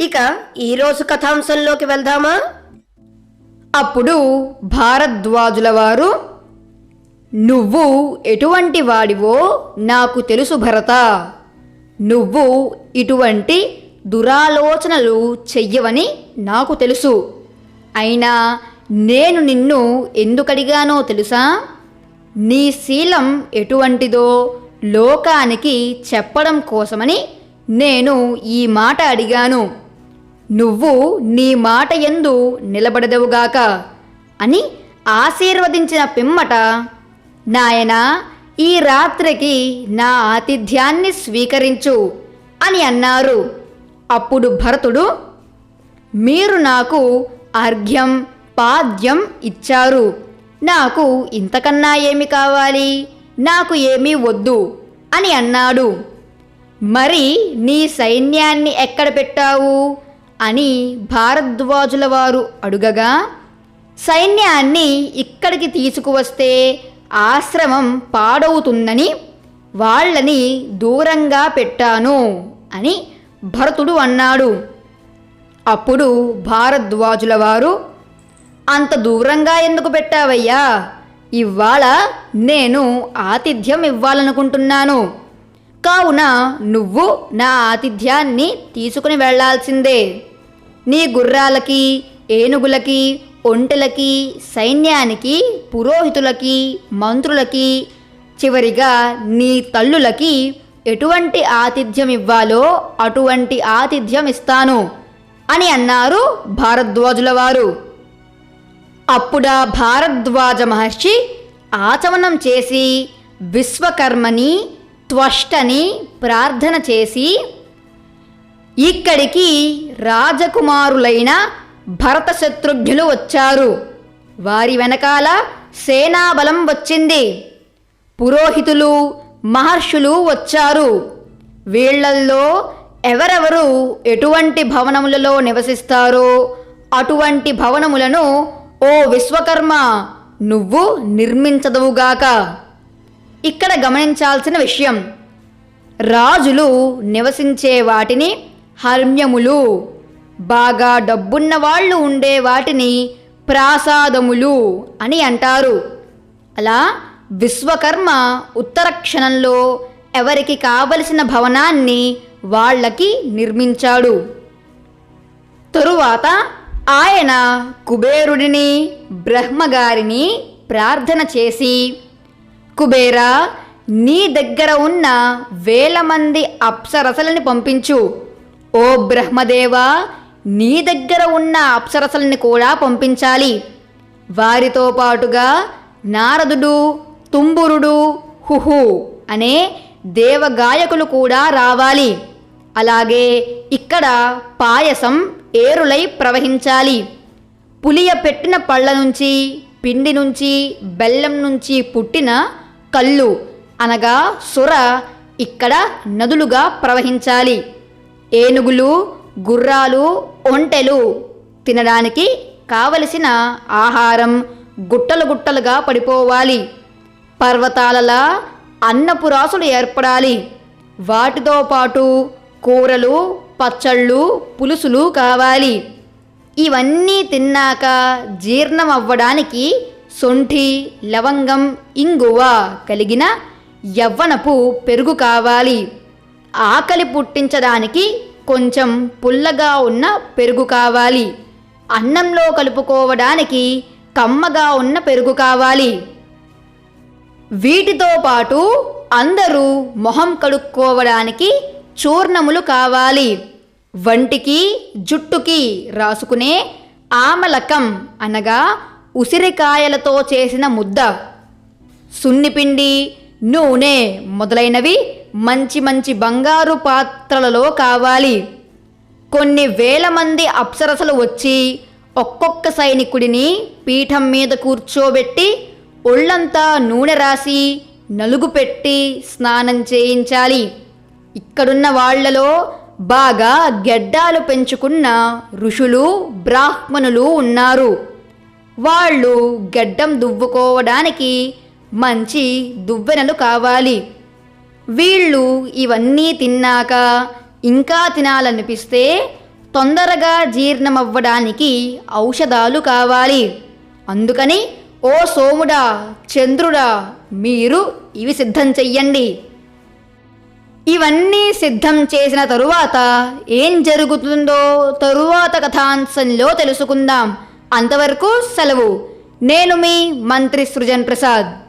ఇక ఈరోజు కథాంశంలోకి వెళ్దామా? అప్పుడు భారద్వాజుల వారు నువ్వు ఎటువంటి వాడివో నాకు తెలుసు భరత. నువ్వు ఇటువంటి దురాలోచనలు చెయ్యవని నాకు తెలుసు. అయినా నేను నిన్ను ఎందుకడిగానో తెలుసా? నీ శీలం ఎటువంటిదో లోకానికి చెప్పడం కోసమని నేను ఈ మాట అడిగాను. నువ్వు నీ మాట ఎందు నిలబడదవుగాక అని ఆశీర్వదించిన పిమ్మట నాయనా ఈ రాత్రికి నా ఆతిథ్యాన్ని స్వీకరించు అని అన్నారు. అప్పుడు భరతుడు మీరు నాకు అర్ఘ్యం పాద్యం ఇచ్చారు. నాకు ఇంతకన్నా ఏమి కావాలి? నాకు ఏమీ వద్దు అని అన్నాడు. మరి నీ సైన్యాన్ని ఎక్కడ పెట్టావు? అని భారద్వాజుల వారు అడుగగా సైన్యాన్ని ఇక్కడికి తీసుకువస్తే ఆశ్రమం పాడవుతుందని వాళ్ళని దూరంగా పెట్టాను అని భరతుడు అన్నాడు. అప్పుడు భారద్వాజుల వారు అంత దూరంగా ఎందుకు పెట్టావయ్యా? ఇవాళ నేను ఆతిథ్యం ఇవ్వాలనుకుంటున్నాను. కావున నువ్వు నా ఆతిథ్యాన్ని తీసుకుని వెళ్ళాల్సిందే నీ గుర్రాలకి ఏనుగులకి ఒంటెలకి సైన్యానికి పురోహితులకి మంత్రులకి చివరిగా నీ తల్లులకి ఎటువంటి ఆతిథ్యం ఇవ్వాలో అటువంటి ఆతిథ్యం ఇస్తాను అని అన్నారు భారద్వాజుల వారు అప్పుడా భారద్వాజ మహర్షి ఆచమనం చేసి విశ్వకర్మని త్వష్టని ప్రార్థన చేసి ఇక్కడికి రాజకుమారులైన భరత శత్రుఘ్నులు వచ్చారు. వారి వెనకాల సేనాబలం వచ్చింది. పురోహితులు మహర్షులు వచ్చారు. వీళ్ళల్లో ఎవరెవరు ఎటువంటి భవనములలో నివసిస్తారో అటువంటి భవనములను ఓ విశ్వకర్మ నువ్వు నిర్మించదవుగాక. ఇక్కడ గమనించాల్సిన విషయం. రాజులు నివసించే వాటిని హర్మ్యములు. బాగా డబ్బున్న వాళ్ళు ఉండే వాటిని ప్రాసాదములు అని అంటారు. అలా విశ్వకర్మ ఉత్తర క్షణంలో ఎవరికి కావలసిన భవనాన్ని వాళ్ళకి నిర్మించాడు. తరువాత ఆయన కుబేరుడిని బ్రహ్మగారిని ప్రార్థన చేసి కుబేరా నీ దగ్గర ఉన్న వేల మంది అప్సరసలని పంపించు. ఓ బ్రహ్మదేవా నీ దగ్గర ఉన్న అప్సరసల్ని కూడా పంపించాలి. వారితో పాటుగా నారదుడు తుంబురుడు హుహు అనే దేవగాయకులు కూడా రావాలి. అలాగే ఇక్కడ పాయసం ఏరులై ప్రవహించాలి. పులియ పెట్టిన పళ్ళ నుంచి పిండి నుంచి బెల్లం నుంచి పుట్టిన కళ్ళు అనగా సుర ఇక్కడ నదులుగా ప్రవహించాలి. ఏనుగులు గుర్రాలు ఒంటెలు తినడానికి కావలసిన ఆహారం గుట్టలు గుట్టలుగా పడిపోవాలి. పర్వతాలలా అన్నపురాసులు ఏర్పడాలి. వాటితో పాటు కూరలు పచ్చళ్ళు పులుసులు కావాలి. ఇవన్నీ తిన్నాక జీర్ణం అవ్వడానికి సొంఠి లవంగం ఇంగువ కలిగిన యవ్వనపు పెరుగు కావాలి. ఆకలి పుట్టించడానికి కొంచెం పుల్లగా ఉన్న పెరుగు కావాలి. అన్నంలో కలుపుకోవడానికి కమ్మగా ఉన్న పెరుగు కావాలి. వీటితో పాటు అందరూ మొహం కడుక్కోవడానికి చూర్ణములు కావాలి. వంటికి జుట్టుకి రాసుకునే ఆమలకం అనగా ఉసిరికాయలతో చేసిన ముద్ద. సున్నిపిండి నూనె మొదలైనవి మంచి మంచి బంగారు పాత్రలలో కావాలి. కొన్ని వేల మంది అప్సరసలు వచ్చి ఒక్కొక్క సైనికుడిని పీఠం మీద కూర్చోబెట్టి ఒళ్ళంతా నూనె రాసి నలుగు పెట్టి స్నానం చేయించాలి. ఇక్కడున్న వాళ్ళలో బాగా గెడ్డాలు పెంచుకున్న ఋషులు బ్రాహ్మణులు ఉన్నారు. వాళ్ళు గడ్డం దువ్వుకోవడానికి మంచి దువ్వెనలు కావాలి. వీళ్ళు ఇవన్నీ తిన్నాక ఇంకా తినాలనిపిస్తే తొందరగా జీర్ణమవ్వడానికి ఔషధాలు కావాలి. అందుకని ఓ సోముడా చంద్రుడా మీరు ఇవి సిద్ధం చెయ్యండి. ఇవన్నీ సిద్ధం చేసిన తరువాత ఏం జరుగుతుందో తరువాత కథాంశంలో తెలుసుకుందాం. అంతవరకు సెలవు. నేను మీ మంత్రి సృజన్ ప్రసాద్.